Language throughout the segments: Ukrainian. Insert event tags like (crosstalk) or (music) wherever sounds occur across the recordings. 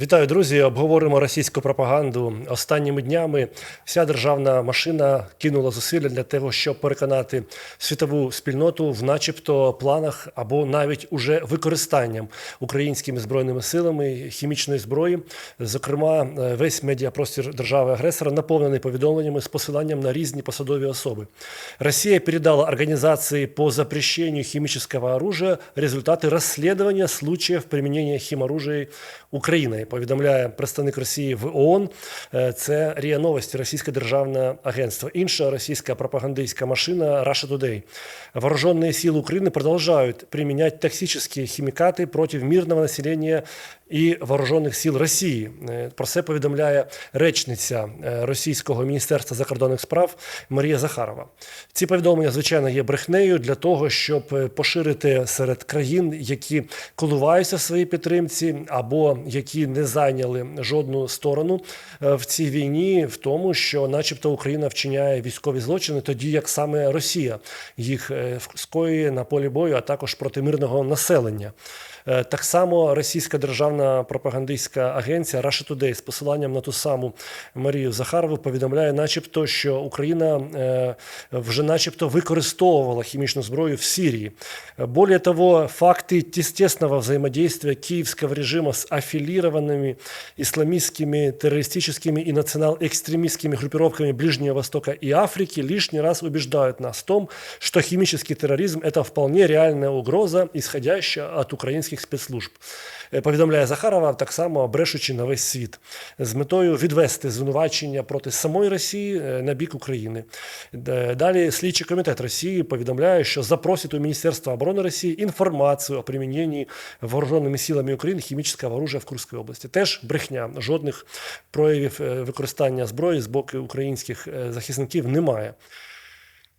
Вітаю, друзі! Обговоримо російську пропаганду. Останніми днями вся державна машина кинула зусилля для того, щоб переконати світову спільноту в, начебто, планах або навіть уже використанням українськими збройними силами хімічної зброї. Зокрема, е, весь медіапростір держави-агресора наповнений повідомленнями з посиланням на різні посадові особи. Росія передала организации по запрещению химического оружия результаты расследования случаев применения химоружия Україною Повідомляє представник Росії в ООН. Е, Це РІА Новості, російське державне агентство. Інша російська пропагандистська машина Russia Today. Вооруженные силы Украины продолжают применять токсические химикаты против мирного населения і вооружених сил Росії. Е, Про це повідомляє речниця е, російського міністерства закордонних справ Марія Захарова. Ці повідомлення, звичайно, є брехнею для того, щоб е, поширити серед країн, які коливаються в своїй підтримці, або які не зайняли жодну сторону е, в цій війні, в тому, що, начебто, Україна вчиняє військові злочини, тоді як саме Росія їх е, скоює на полі бою, а також проти мирного населення. Е, Так само російська державна пропагандистська агенція Russia Today з посиланням на ту саму Марію Захарову повідомляє, начебто, що Україна е, вже начебто використовувала хімічну зброю в Сирии. Более того, факты тесного взаимодействия киевского режима с аффилированными исламистскими, террористическими и национал-экстремистскими группировками Ближнего Востока и Африки лишний раз убеждают нас в том, что химический терроризм – это вполне реальная угроза, исходящая от українських спецслужб. Е, Повідомляє Захарова, так само брешучи на весь світ, з метою відвести звинувачення проти самої Росії е, на бік України. Далі слідчий комітет Росії повідомляє, що запросить у Міністерства оборони Росії інформацію о приміненні вооруженими силами України хімічного оружия в Курській області. Теж брехня, жодних проявів е, використання зброї з боку українських захисників немає.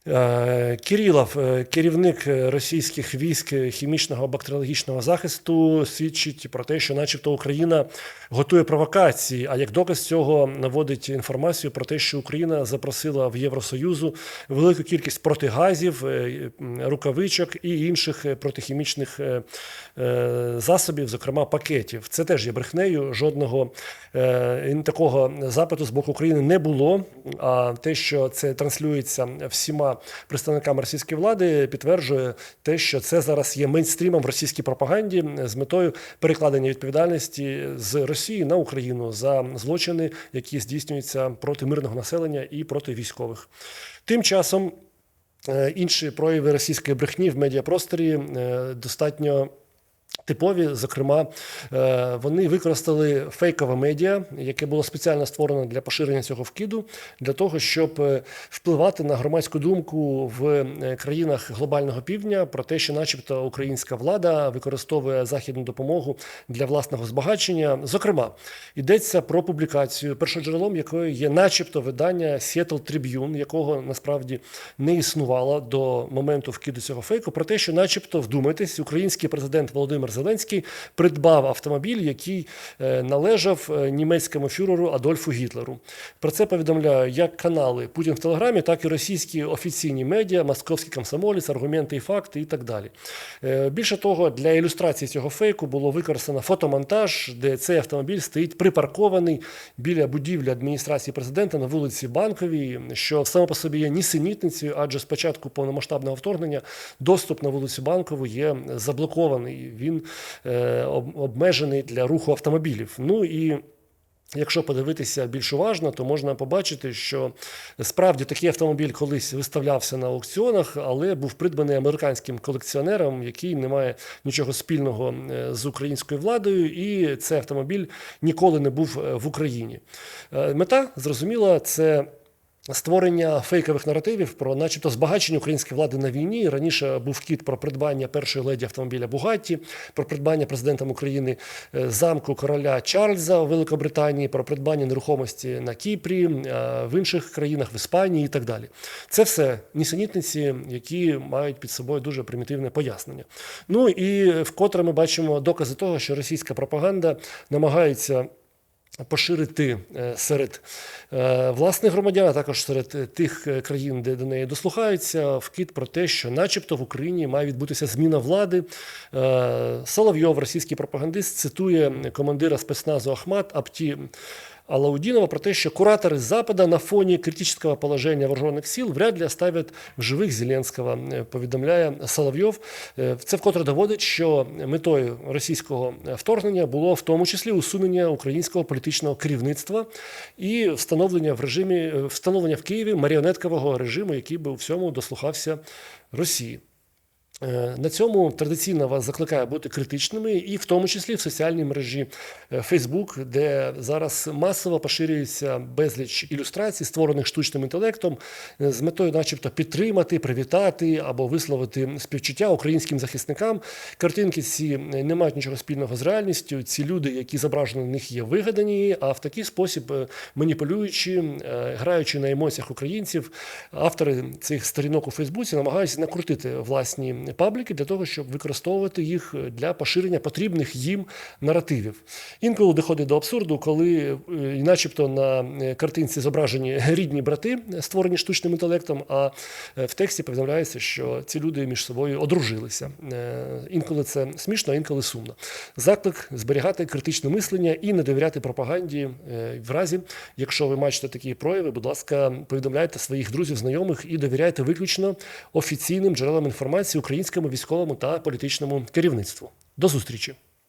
Е, Кирилов, е, керівник російських військ е, хімічного бактеріологічного захисту, свідчить про те, що, начебто, Україна готує провокації. А як доказ цього наводить інформацію про те, що Україна запросила в Євросоюзу велику кількість протигазів, рукавичок і інших протихімічних засобів, зокрема пакетів. Це теж є брехнею. Жодного такого запиту з боку України не було. А те, що це транслюється всіма представниками російської влади, підтверджує те, що це зараз є мейнстрімом в російській пропаганді з метою перекладення відповідальності з Росії на Україну за злочини, які здійснюються проти мирного населення і проти військових. Тим часом е, інші прояви російської брехні в медіапросторі е, достатньо. Типові, зокрема, е, вони використали фейкове медіа, яке було спеціально створено для поширення цього вкиду, для того, щоб е, впливати на громадську думку в е, країнах глобального півдня про те, що, начебто, українська влада використовує західну допомогу для власного збагачення. Зокрема, йдеться про публікацію, першоджерелом якої є, начебто, видання Seattle Tribune, якого насправді не існувало до моменту вкиду цього фейку, про те, що, начебто, вдумайтесь, український президент Володимир Зеленський придбав автомобіль, який е, належав е, німецькому фюреру Адольфу Гітлеру. Про це повідомляють як канали Путін в Телеграмі, так і російські офіційні медіа, московський комсомолець, аргументи і факти і так далі. Е, Більше того, для ілюстрації цього фейку було використано фотомонтаж, де цей автомобіль стоїть припаркований біля будівлі адміністрації президента на вулиці Банковій, що саме по собі є нісенітницею, адже з початку повномасштабного вторгнення доступ на вулицю Банкову є заблокований. Він е, обмежений для руху автомобілів. Ну і Якщо подивитися більш уважно, то можна побачити, що справді такий автомобіль колись виставлявся на аукціонах, але був придбаний американським колекціонером, який не має нічого спільного е, з українською владою, і цей автомобіль ніколи не був е, в Україні. Мета зрозуміла, це. Створення фейкових наративів про, начебто, збагачення української влади на війні. Раніше був вкид про придбання першої леді автомобіля Бугатті, про придбання президентом України е, замку короля Чарльза у Великобританії, про придбання нерухомості на Кіпрі, е, в інших країнах, в Іспанії і так далі. Це все нісенітниці, які мають під собою дуже примітивне пояснення. Ну і вкотре ми бачимо докази того, що російська пропаганда намагається поширити е, серед е, власних громадян, а також серед е, тих країн, де до неї дослухаються, вкид про те, що, начебто, в Україні має відбутися зміна влади. Соловйов, російський пропагандист, цитує командира спецназу Ахмат Апті. Алаудинова про те, що кураторы Запада на фоне критического положения вооруженных сил вряд ли оставят в живих Зеленського, е, повідомляє Соловйов. Е, Це вкотре доводить, що метою російського вторгнення було в тому числі усунення українського політичного керівництва і встановлення в режимі е, встановлення в Києві маріонеткового режиму, який би у всьому дослухався Росії. Е, На цьому традиційно вас закликаю бути критичними, і в тому числі в соціальній мережі е, Facebook, де зараз масово поширюється безліч ілюстрацій, створених штучним інтелектом, е, з метою, начебто, підтримати, привітати або висловити співчуття українським захисникам. Картинки ці не мають нічого спільного з реальністю. Ці люди, які зображені на них, є вигадані, а в такий спосіб, маніпулюючи, граючи на емоціях українців, автори цих сторінок у Фейсбуці намагаються накрутити власні пабліки для того, щоб використовувати їх для поширення потрібних їм наративів. Інколи доходить до абсурду, коли, е, начебто, на е, картинці зображені (laughs) рідні брати, створені штучним інтелектом, а е, в тексті повідомляється, що ці люди між собою одружилися. Інколи це смішно, а інколи сумно. Заклик зберігати критичне мислення і не довіряти пропаганді. В разі, якщо ви бачите такі прояви, будь ласка, повідомляйте своїх друзів, знайомих і довіряйте виключно офіційним джерелам інформації українському військовому та політичному керівництву. До зустрічі!